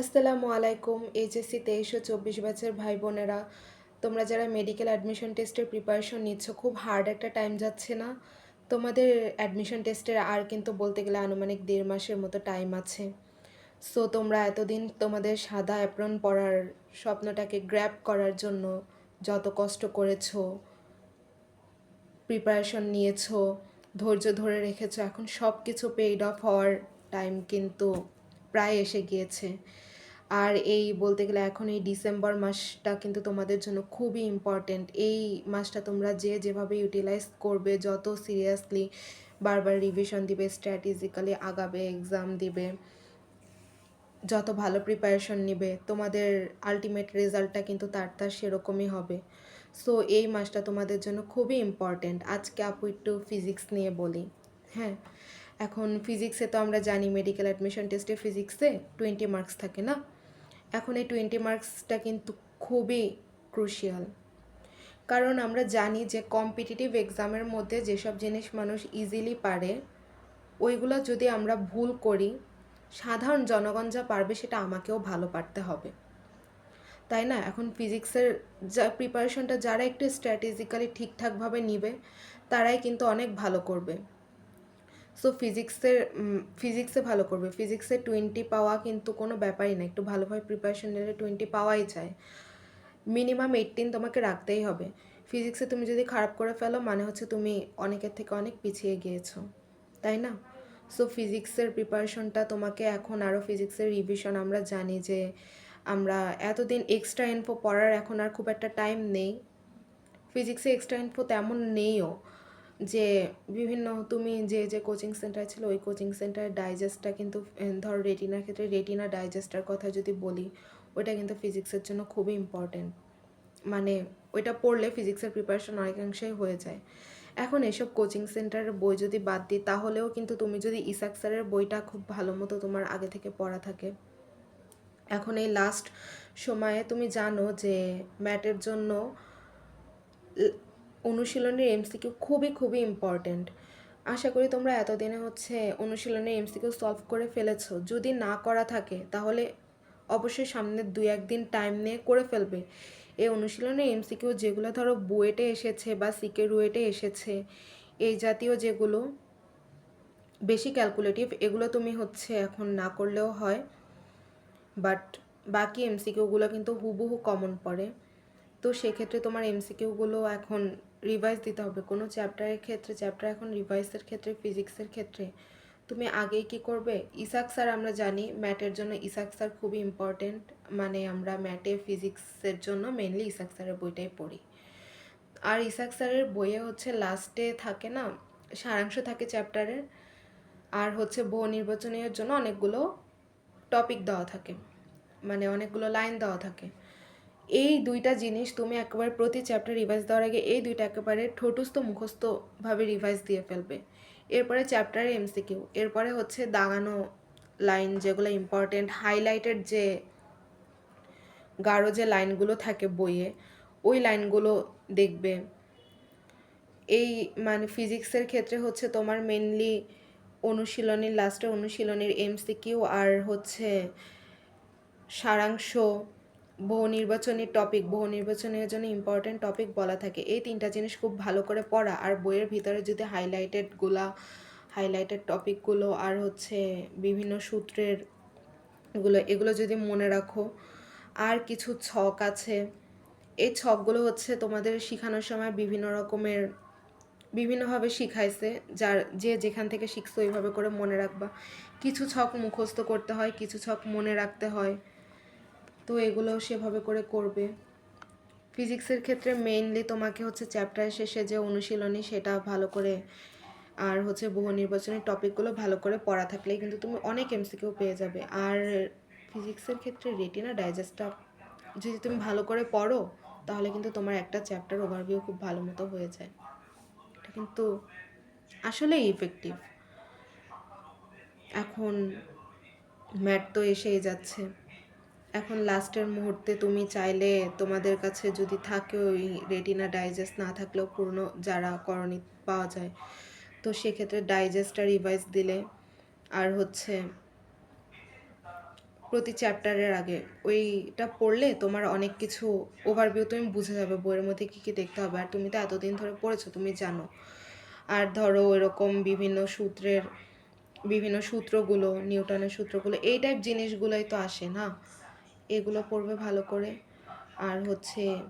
আসসালামু আলাইকুম এইচএসসি তেইশশো চব্বিশ ব্যাচের ভাই বোনেরা তোমরা যারা মেডিকেল অ্যাডমিশন টেস্টের প্রিপারেশন নিচ্ছ, খুব হার্ড একটা টাইম যাচ্ছে না। তোমাদের অ্যাডমিশন টেস্টের আর কিন্তু বলতে গেলে আনুমানিক দেড় মাসের মতো টাইম আছে। সো তোমরা এতদিন তোমাদের সাদা অ্যাপ্রন পরার স্বপ্নটাকে গ্র্যাপ করার জন্য যত কষ্ট করেছ প্রিপারেশন নিয়েছো, ধৈর্য ধরে রেখেছো, এখন সব কিছু পেইড অফ হওয়ার টাইম কিন্তু প্রায় এসে গিয়েছে। আর এই বলতে গেলে এখন এই ডিসেম্বর মাসটা কিন্তু তোমাদের জন্য খুবই ইম্পর্ট্যান্ট এই মাসটা তোমরা যে যেভাবে ইউটিলাইজ করবে, যত সিরিয়াসলি বারবার রিভিশন দিবে স্ট্র্যাটেজিক্যালি আগাবে এক্সাম দিবে, যত ভালো প্রিপারেশন নিবে, তোমাদের আলটিমেট রেজাল্টটা কিন্তু তার তার সেরকমই হবে। সো এই মাসটা তোমাদের জন্য খুবই ইম্পর্ট্যান্ট আজকে আপু একটু ফিজিক্স নিয়ে বলি। হ্যাঁ? এখন ফিজিক্সে তো আমরা জানি মেডিকেল অ্যাডমিশন টেস্টে ফিজিক্সে টোয়েন্টি মার্কস থাকে না? এখন এই টোয়েন্টি মার্কসটা কিন্তু খুবই ক্রুশিয়াল কারণ আমরা জানি যে কম্পিটিটিভ এক্সামের মধ্যে যেসব জিনিস মানুষ ইজিলি পারে, ওইগুলো যদি আমরা ভুল করি, সাধারণ জনগণ যা পারবে সেটা আমাকেও ভালো পারতে হবে। তাই না? এখন ফিজিক্সের যা প্রিপারেশনটা যারা একটু স্ট্র্যাটেজিক্যালি ঠিকঠাকভাবে নিবে, তারাই কিন্তু অনেক ভালো করবে। সো ফিজিক্সের ফিজিক্সে ভালো করবে। ফিজিক্সে টোয়েন্টি পাওয়া কিন্তু কোনো ব্যাপারই না। একটু ভালোভাবে প্রিপারেশন নিলে টোয়েন্টি পাওয়াই যায়। মিনিমাম এইটিন তোমাকে রাখতেই হবে। ফিজিক্সে তুমি যদি খারাপ করে ফেলো মানে হচ্ছে তুমি অনেকের থেকে অনেক পিছিয়ে গিয়েছো। তাই না? সো ফিজিক্সের প্রিপারেশনটা তোমাকে এখন আরও ফিজিক্সের রিভিশন আমরা জানি যে, আমরা এতদিন এক্সট্রা ইনফো পড়ার এখন আর খুব একটা টাইম নেই। ফিজিক্সে এক্সট্রা ইনফো তেমন নেইও। যে বিভিন্ন তুমি যে যে কোচিং সেন্টার ছিল, ওই কোচিং সেন্টারের ডাইজেস্টটা কিন্তু ধর রেটিনার ক্ষেত্রে রেটিনা ডাইজেস্টার কথা যদি বলি, ওইটা কিন্তু ফিজিক্সের জন্য খুবই ইম্পর্টেন্ট মানে ওইটা পড়লে ফিজিক্সের প্রিপারেশন অনেকাংশেই হয়ে যায়। এখন এসব কোচিং সেন্টারের বই যদি বাদ দিই, তাহলেও কিন্তু তুমি যদি ইসাক স্যারের বইটা খুব ভালো মতো তোমার আগে থেকে পড়া থাকে। এখন এই লাস্ট সময়ে তুমি জানো যে ম্যাটের জন্য অনুশীলনের এমসিকিউ খুবই খুবই ইম্পর্ট্যান্ট আশা করি তোমরা এতদিনে হচ্ছে অনুশীলনের এমসিকিউ সলভ করে ফেলেছো। যদি না করা থাকে, তাহলে অবশ্যই সামনের দুই একদিন টাইম নিয়ে করে ফেলবে। এই অনুশীলনের এমসিকিউ যেগুলো ধরো বুয়েটে এসেছে বা সিকে রুয়েটে এসেছে, এই জাতীয় যেগুলো বেশি ক্যালকুলেটিভ এগুলো তুমি হচ্ছে এখন না করলেও হয়। বাট বাকি এমসিকিউগুলো কিন্তু হুবহু কমন পড়ে। তো সেক্ষেত্রে তোমার এমসিকিউগুলো এখন রিভাইজ দিতে হবে। কোনো চ্যাপ্টারের ক্ষেত্রে চ্যাপ্টার এখন রিভাইসের ক্ষেত্রে ফিজিক্সের ক্ষেত্রে। তুমি আগেই কি করবে? ইসাক স্যার আমরা জানি ম্যাটের জন্য ইসাক স্যার খুবই ইম্পর্টেন্ট মানে আমরা ম্যাটে ফিজিক্সের জন্য মেনলি ইসাক স্যারের বইটাই পড়ি। আর ইসাক স্যারের বইয়ে হচ্ছে লাস্টে থাকে না, সারাংশ থাকে চ্যাপ্টারের আর হচ্ছে বহু নির্বাচনের জন্য অনেকগুলো টপিক দেওয়া থাকে। মানে অনেকগুলো লাইন দেওয়া থাকে। এই দুইটা জিনিস তুমি একেবারে প্রতি চ্যাপ্টার রিভাইজ দেওয়ার আগে এই দুইটা একেবারে ঠোঁটস্থ, মুখস্থভাবে রিভাইজ দিয়ে ফেলবে। এরপরে চ্যাপ্টারে এমসিকিউ এরপরে হচ্ছে দাগানো লাইন যেগুলো ইম্পর্টেন্ট হাইলাইটেড যে গাঢ় যে লাইনগুলো থাকে বইয়ে, ওই লাইনগুলো দেখবে। এই মানে ফিজিক্সের ক্ষেত্রে হচ্ছে তোমার মেনলি অনুশীলনীর লাস্টে অনুশীলনীর এমসিকিউ আর হচ্ছে সারাংশ বহু নির্বাচনী টপিক বহু নির্বাচনের জন্য ইম্পর্টেন্ট টপিক বলা থাকে। এই তিনটা জিনিস খুব ভালো করে পড়া আর বইয়ের ভিতরে যদি হাইলাইটেডগুলা হাইলাইটেড টপিকগুলো আর হচ্ছে বিভিন্ন সূত্রের এগুলো এগুলো যদি মনে রাখো। আর কিছু ছক আছে। এই ছকগুলো হচ্ছে তোমাদের শেখানোর সময় বিভিন্ন রকমের, বিভিন্নভাবে শিখাইছে। যার, যে যেখান থেকে শিখছো ওইভাবে করে মনে রাখবা। কিছু ছক মুখস্থ করতে হয়, কিছু ছক মনে রাখতে হয়। তো এগুলো সেভাবে করে করবে। ফিজিক্সের ক্ষেত্রে মেইনলি তোমাকে হচ্ছে চ্যাপ্টার শেষে যে অনুশীলনী সেটা ভালো করে আর হচ্ছে বহু নির্বাচনের টপিকগুলো ভালো করে পড়া থাকলেই কিন্তু তুমি অনেক এমসিকিউ পেয়ে যাবে। আর ফিজিক্সের ক্ষেত্রে রেটিনা ডাইজেস্টটা যদি তুমি ভালো করে পড়ো, তাহলে কিন্তু তোমার একটা চ্যাপ্টার ওভারভিউ খুব ভালো মতো হয়ে যায়। এটা কিন্তু আসলেই ইফেক্টিভ এখন ম্যাট তো এসেই যাচ্ছে। এখন লাস্টের মুহূর্তে তুমি চাইলে তোমাদের কাছে যদি থাকে ওই রেটিনা ডাইজেস্ট না থাকলেও পূর্ণ যারা করণী পাওয়া যায়, তো সেক্ষেত্রে ডাইজেস্টটা রিভাইজ দিলে। আর হচ্ছে প্রতি চ্যাপ্টারের আগে ওইটা পড়লে তোমার অনেক কিছু ওভারভিউ তুমি বুঝে যাবে, বইয়ের মধ্যে কী কী দেখতে হবে। আর তুমি তো এতদিন ধরে পড়েছো, তুমি জানো। আর ধরো এরকম বিভিন্ন সূত্রের, বিভিন্ন সূত্রগুলো, নিউটনের সূত্রগুলো, এই টাইপ জিনিসগুলোই তো আসে না? এগুলো পড়বে ভালো করে। আর হচ্ছে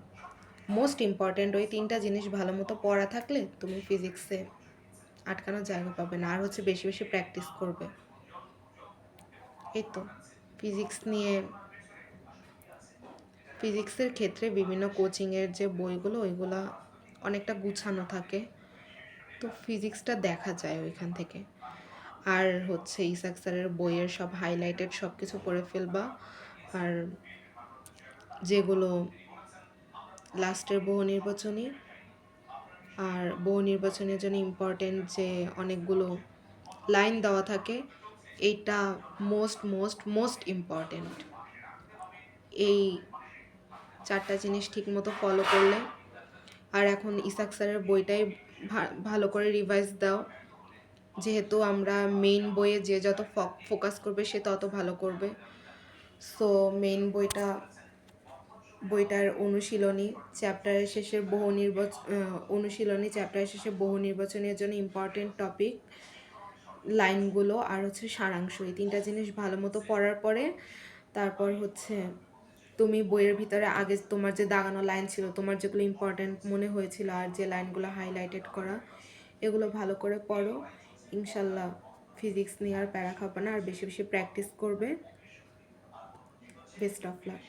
মোস্ট ইম্পর্ট্যান্ট ওই তিনটা জিনিস ভালো মতো পড়া থাকলে তুমি ফিজিক্সে আটকানোর জায়গা পাবে না। আর হচ্ছে বেশি বেশি প্র্যাকটিস করবে। এই তো ফিজিক্স নিয়ে ফিজিক্সের ক্ষেত্রে বিভিন্ন কোচিংয়ের যে বইগুলো, ওইগুলো অনেকটা গুছানো থাকে। তো ফিজিক্সটা দেখা যায় ওইখান থেকে। আর হচ্ছে ইসাক স্যারের বইয়ের সব হাইলাইটেড সব কিছু পড়ে ফেলবা। আর যেগুলো লাস্টের বহু নির্বাচনী আর বহু নির্বাচনের জন্য ইম্পর্টেন্ট যে অনেকগুলো লাইন দেওয়া থাকে, এইটা মোস্ট মোস্ট মোস্ট ইম্পর্টেন্ট এই চারটা জিনিস ঠিকমতো ফলো করলে, আর এখন ইসাক স্যারের বইটাই ভালো করে রিভাইজ দাও। যেহেতু আমরা মেইন বইয়ে যে যত ফোকাস করবে সে তত ভালো করবে। সো মেইন বইটা, বইটার অনুশীলনী চ্যাপ্টারের শেষের বহু নির্বাচন অনুশীলনী চ্যাপ্টারের শেষে বহু নির্বাচনের জন্য ইম্পর্টেন্ট টপিক লাইনগুলো আর হচ্ছে সারাংশ। এই তিনটা জিনিস ভালো মতো পড়ার পরে তারপর হচ্ছে তুমি বইয়ের ভিতরে আগে তোমার যে দাগানো লাইন ছিল, তোমার যেগুলো ইম্পর্ট্যান্ট মনে হয়েছিল আর যে লাইনগুলো হাইলাইটেড করা, এগুলো ভালো করে পড়ো। ইনশাল্লাহ ফিজিক্স নিয়ে আর প্যারা খাবে না, আর বেশি বেশি প্র্যাকটিস করবে। Best of luck